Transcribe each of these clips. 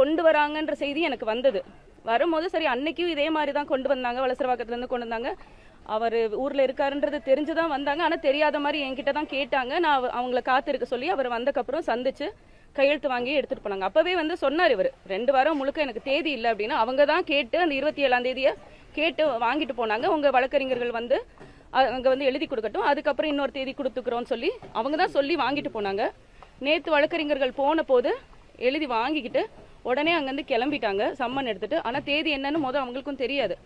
கொண்டு வராங்கன்ற செய்தி எனக்கு வந்தது. வரும்போது சரி அன்னைக்கும் இதே மாதிரி தான் கொண்டு வந்தாங்க வளசரவாக்கத்துலேருந்து கொண்டு வந்தாங்க. அவர் ஊரில் இருக்காருன்றது தெரிஞ்சு தான் வந்தாங்க. ஆனால் தெரியாத மாதிரி என்கிட்ட தான் கேட்டாங்க. நான் அவங்கள காத்திருக்க சொல்லி அவர் வந்தக்கப்புறம் சந்திச்சு கையெழுத்து வாங்கி எடுத்துகிட்டு போனாங்க. அப்போவே வந்து சொன்னார் இவர் ரெண்டு வாரம் முழுக்க எனக்கு தேதி இல்லை அப்படின்னா. அவங்க தான் கேட்டு அந்த இருபத்தி ஏழாம் தேதியை கேட்டு வாங்கிட்டு போனாங்க. உங்கள் வழக்கறிஞர்கள் வந்து அங்கே வந்து எழுதி கொடுக்கட்டும். அதுக்கப்புறம் இன்னொரு தேதி கொடுத்துக்கிறோம்னு சொல்லி அவங்க தான் சொல்லி வாங்கிட்டு போனாங்க. நேற்று வழக்கறிஞர்கள் போன போது எழுதி வாங்கிக்கிட்டு உடனே அங்கேருந்து கிளம்பிட்டாங்க சம்மன் எடுத்துட்டு. ஆனால் தேதி என்னன்னு மொதல் அவங்களுக்கும் தெரியாது.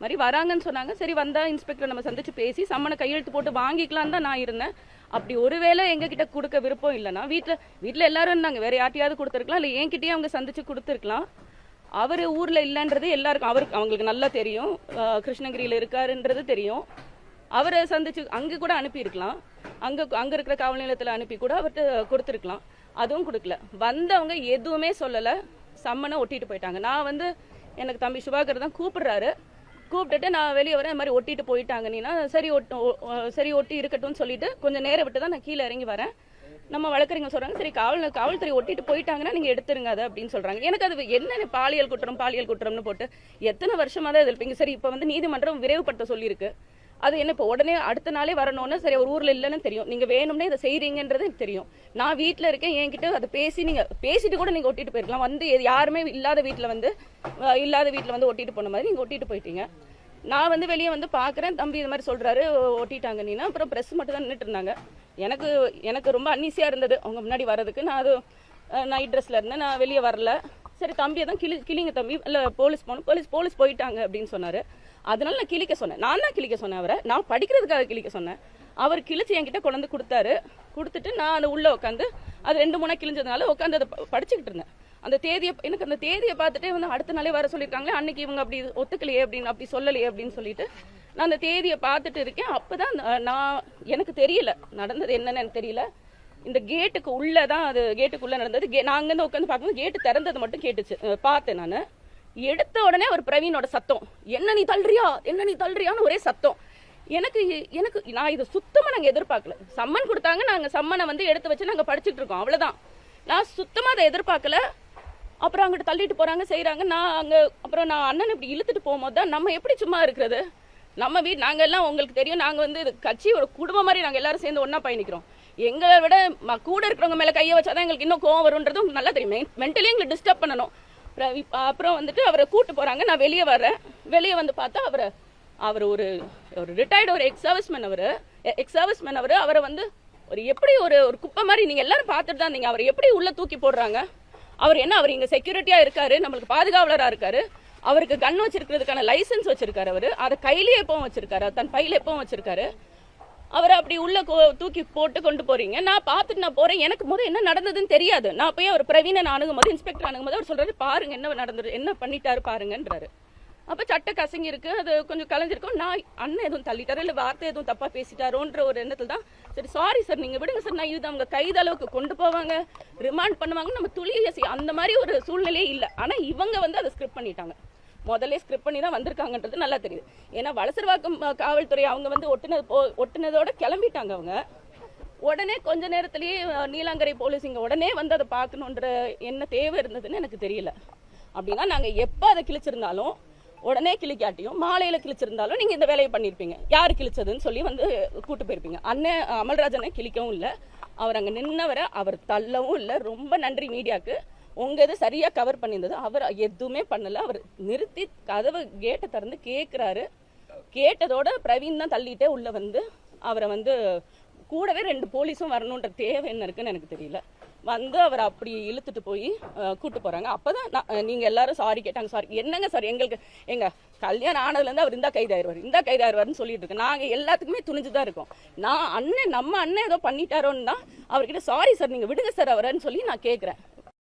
மாதிரி வராங்கன்னு சொன்னாங்க. சரி வந்தால் இன்ஸ்பெக்டர் நம்ம சந்திச்சு பேசி சம்மனை கையெழுத்து போட்டு வாங்கிக்கலாம் தான் நான் இருந்தேன். அப்படி ஒருவேளை எங்ககிட்ட கொடுக்க விருப்பம் இல்லைன்னா வீட்டில் வீட்டில் எல்லாரும் இருந்தாங்க. வேற யார்ட்டையாவது கொடுத்துருக்கலாம் இல்லை என்கிட்டயே அவங்க சந்திச்சு கொடுத்துருக்கலாம். அவர் ஊரில் இல்லைன்றது எல்லாருக்கும் அவருக்கு அவங்களுக்கு நல்லா தெரியும். கிருஷ்ணகிரியில் இருக்காருன்றது தெரியும். அவரை சந்திச்சு அங்கே கூட அனுப்பியிருக்கலாம். அங்கே அங்கே இருக்கிற காவல் நிலையத்தில் அனுப்பி கூட அவர்கிட்ட கொடுத்துருக்கலாம். அதுவும் கொடுக்கல. வந்தவங்க எதுவுமே சொல்லலை. சம்மனை ஒட்டிட்டு போயிட்டாங்க. நான் வந்து எனக்கு தம்பி சுபாகர் தான் கூப்பிடுறாரு. கூப்பிட்டுட்டு நான் வெளியே வரேன் இந்த மாதிரி ஒட்டிட்டு போயிட்டாங்க நீனா சரி ஒட்டு சரி ஒட்டி இருக்கட்டும்னு சொல்லிட்டு கொஞ்சம் நேரம் விட்டு தான் நான் கீழே இறங்கி வரேன். நம்ம வழக்கறிஞர் சொல்றாங்க சரி காவல் காவல்துறை ஒட்டிட்டு போயிட்டாங்கன்னா நீங்க எடுத்துருங்க அதை அப்படின்னு சொல்றாங்க. எனக்கு அது என்ன பாலியல் குற்றம் பாலியல் குற்றம்னு போட்டு எத்தனை வருஷமா தான் இது இருப்பீங்க சரி இப்போ வந்து நீதிமன்றம் விரைவுபடுத்த சொல்லியிருக்கு. அது என்ன இப்போ உடனே அடுத்த நாளே வரணும்னா சரி ஒரு ஊரில் இல்லைன்னு தெரியும். நீங்கள் வேணும்னே இதை செய்கிறீங்கன்றது தெரியும். நான் வீட்டில் இருக்கேன் என்கிட்ட அதை பேசி நீங்கள் பேசிட்டு கூட நீங்கள் ஒட்டிட்டு போயிருக்கலாம் வந்து எது- யாருமே இல்லாத வீட்டில் வந்து இல்லாத வீட்டில் வந்து ஒட்டிட்டு போன மாதிரி நீங்கள் ஒட்டிட்டு போயிட்டீங்க. நான் வந்து வெளியே வந்து பார்க்குறேன் தம்பி இது மாதிரி சொல்கிறாரு ஒட்டிட்டாங்க நீனா? அப்புறம் ப்ரெஸ் மட்டும் தான் நின்றுட்டு இருந்தாங்க. எனக்கு எனக்கு ரொம்ப அன்னீசியாக இருந்தது. அவங்க முன்னாடி வர்றதுக்கு. நான் அது நைட் ட்ரெஸ்ஸில் இருந்தேன். நான் வெளியே வரல. சரி தம்பியை தான் கிளி கிளிங்க தம்பி இல்லை போலீஸ் போகணும் போலீஸ் போலீஸ் போயிட்டாங்க அப்படின்னு சொன்னார். அதனால நான் கிழிக்க சொன்னேன். நான் தான் கிழிக்க சொன்னேன் அவரை. நான் படிக்கிறதுக்காக கிழிக்க சொன்னேன். அவர் கிழிச்சு என்கிட்ட கொண்டு கொடுத்தாரு. கொடுத்துட்டு நான் அந்த உள்ளே உட்காந்து அது ரெண்டு மூணா கிழிஞ்சதுனால உட்காந்து அதை படிச்சுக்கிட்டு இருந்தேன். அந்த தேதியை எனக்கு அந்த தேதியை பார்த்துட்டே வந்து அடுத்த நாளே வர சொல்லியிருக்காங்களே அன்னைக்கு இவங்க அப்படி ஒத்துக்கலையே அப்படின்னு அப்படி சொல்லலையே அப்படின்னு சொல்லிட்டு நான் அந்த தேதியை பார்த்துட்டு இருக்கேன். அப்போ தான் நான் எனக்கு தெரியல. நடந்தது என்னன்னு எனக்கு தெரியல. இந்த கேட்டுக்கு உள்ளே தான் அது கேட்டுக்குள்ளே நடந்தது. கே- நான் அங்கேருந்து உட்காந்து பார்க்கும்போது கேட்டு திறந்தது மட்டும் கேட்டுச்சு. பார்த்தேன் நான். எடுத்த உடனே ஒரு பிரவீனோட சத்தம். என்ன நீ தள்ளுறியா? என்ன நீ தள்ளுறியான்னு ஒரே சத்தம். எனக்கு எனக்கு நான் இதை சுத்தமாக நாங்கள் எதிர்பார்க்கல. சம்மன் கொடுத்தாங்க நாங்கள் சம்மனை வந்து எடுத்து வச்சு நாங்கள் படிச்சுட்டு இருக்கோம். அவ்வளோதான் நான் சுத்தமாக அதை எதிர்பார்க்கல. அப்புறம் அங்கிட்ட தள்ளிட்டு போகிறாங்க செய்கிறாங்க நான் அங்கே அப்புறம் நான் அண்ணன் இப்படி இழுத்துட்டு போகும்போது தான் நம்ம எப்படி சும்மா இருக்கிறது? நம்ம வீட் நாங்கள் எல்லாம் உங்களுக்கு தெரியும். நாங்கள் வந்து இது கட்சி ஒரு குடும்பம் மாதிரி நாங்கள் எல்லாரும் சேர்ந்து ஒன்றா பயணிக்கிறோம். எங்களை விட கூட இருக்கிறவங்க மேலே கையை வச்சாதான் எங்களுக்கு இன்னும் கோவம் வரும்ன்றதும் நல்லா தெரியும். மென்டலி எங்களுக்கு டிஸ்டர்ப் பண்ணணும். அப்புறம் அப்புறம் வந்துட்டு அவரை கூட்டு போறாங்க. நான் வெளியே வர்றேன். வெளியே வந்து பார்த்தா அவரை அவர் ஒரு ஒரு ரிட்டையர்டு ஒரு எக்ஸ் சர்வீஸ்மேன் அவர். எக்ஸ் சர்வீஸ்மேன் அவர். அவரை வந்து ஒரு எப்படி ஒரு ஒரு குப்பை மாதிரி நீங்கள் எல்லாரும் பார்த்துட்டு தான் இருந்தீங்க. அவர் எப்படி உள்ளே தூக்கி போடுறாங்க? அவர் என்ன அவர் இங்கே செக்யூரிட்டியாக இருக்காரு. நம்மளுக்கு பாதுகாவலராக இருக்காரு. அவருக்கு கன் வச்சிருக்கிறதுக்கான லைசென்ஸ் வச்சிருக்காரு அவர். அதை கையிலேயே எப்பவும் வச்சிருக்காரு. தன் பையில எப்பவும் வச்சிருக்காரு. அவரை அப்படி உள்ள கோ- தூக்கி போட்டு கொண்டு போறீங்க. நான் பார்த்துட்டு நான் போறேன். எனக்கு முதல் என்ன நடந்ததுன்னு தெரியாது. நான் போய் அவர் பிரவீனை அணுகும் போது இன்ஸ்பெக்டர் அணுகும் போது அவர் சொல்றாரு பாருங்க என்ன நடந்தது என்ன பண்ணிட்டாரு பாருங்கன்றாரு. அப்ப சட்டை கசங்கி இருக்கு. அது கொஞ்சம் கலைஞ்சிருக்கும். நான் அண்ணன் எதுவும் தள்ளிட்டாரோ? இல்ல வார்த்தை எதுவும் தப்பா பேசிட்டாரோன்ற ஒரு எண்ணத்துல தான் சரி சாரி சார் நீங்க விடுங்க சார் நான் இது அவங்க கைது அளவுக்கு கொண்டு போவாங்க. ரிமாண்ட் பண்ணுவாங்க நம்ம துளியை அந்த மாதிரி ஒரு சூழ்நிலையே இல்லை. ஆனா இவங்க வந்து அதை ஸ்கிரிப்ட் பண்ணிட்டாங்க. முதல்ல ஸ்கிரிப்ட் பண்ணி தான் வந்திருக்காங்கன்றது நல்லா தெரியுது. ஏன்னா வளசர்வாக்கம் காவல்துறை அவங்க வந்து ஒட்டுனது போ ஒட்டுனதோட கிளம்பிட்டாங்க அவங்க. உடனே கொஞ்ச நேரத்திலேயே நீலாங்கரை போலீஸ் இங்கே உடனே வந்து அதை பார்க்கணுன்ற என்ன தேவை இருந்ததுன்னு எனக்கு தெரியல. அப்படின்னா நாங்க எப்போ அதை கிழிச்சிருந்தாலும் உடனே கிளிக்காட்டியும் மாலையில் கிழிச்சிருந்தாலும் நீங்கள் இந்த வேலையை பண்ணியிருப்பீங்க யார் கிழிச்சதுன்னு சொல்லி வந்து கூட்டு போயிருப்பீங்க. அண்ணன் அமல்ராஜனை கிழிக்கவும் இல்லை. அவர் அங்க நின்னவரை அவர் தள்ளவும் இல்லை. ரொம்ப நன்றி மீடியாக்கு. உங்கள் இது சரியாக கவர் பண்ணியிருந்தது. அவர் எதுவுமே பண்ணலை. அவர் நிறுத்தி கதவை கேட்டை திறந்து கேட்குறாரு கேட்டதோட பிரவீன் தான் தள்ளிட்டே உள்ளே வந்து அவரை வந்து கூடவே ரெண்டு போலீஸும் வரணுன்ற தேவை என்ன இருக்குன்னு எனக்கு தெரியல. வந்து அவர் அப்படி இழுத்துட்டு போய் அஹ், போகிறாங்க அப்போ தான் நான், நீங்கள் எல்லாரும் சாரி கேட்டாங்க. சாரி என்னங்க சார் எங்களுக்கு எங்க கல்யாணம் ஆனதுலேருந்து அவர் இந்த கைதாயிருவார் இந்த கைதாயிருவாருன்னு சொல்லிட்டு இருக்கு. நாங்கள் எல்லாத்துக்குமே துணிஞ்சு தான் இருக்கோம். நான் அண்ணன் நம்ம அண்ணன் ஏதோ பண்ணிட்டாரோன்னு தான் அவர்கிட்ட சாரி சார் நீங்கள் விடுங்க சார் அவரன்னு சொல்லி நான் கேட்குறேன்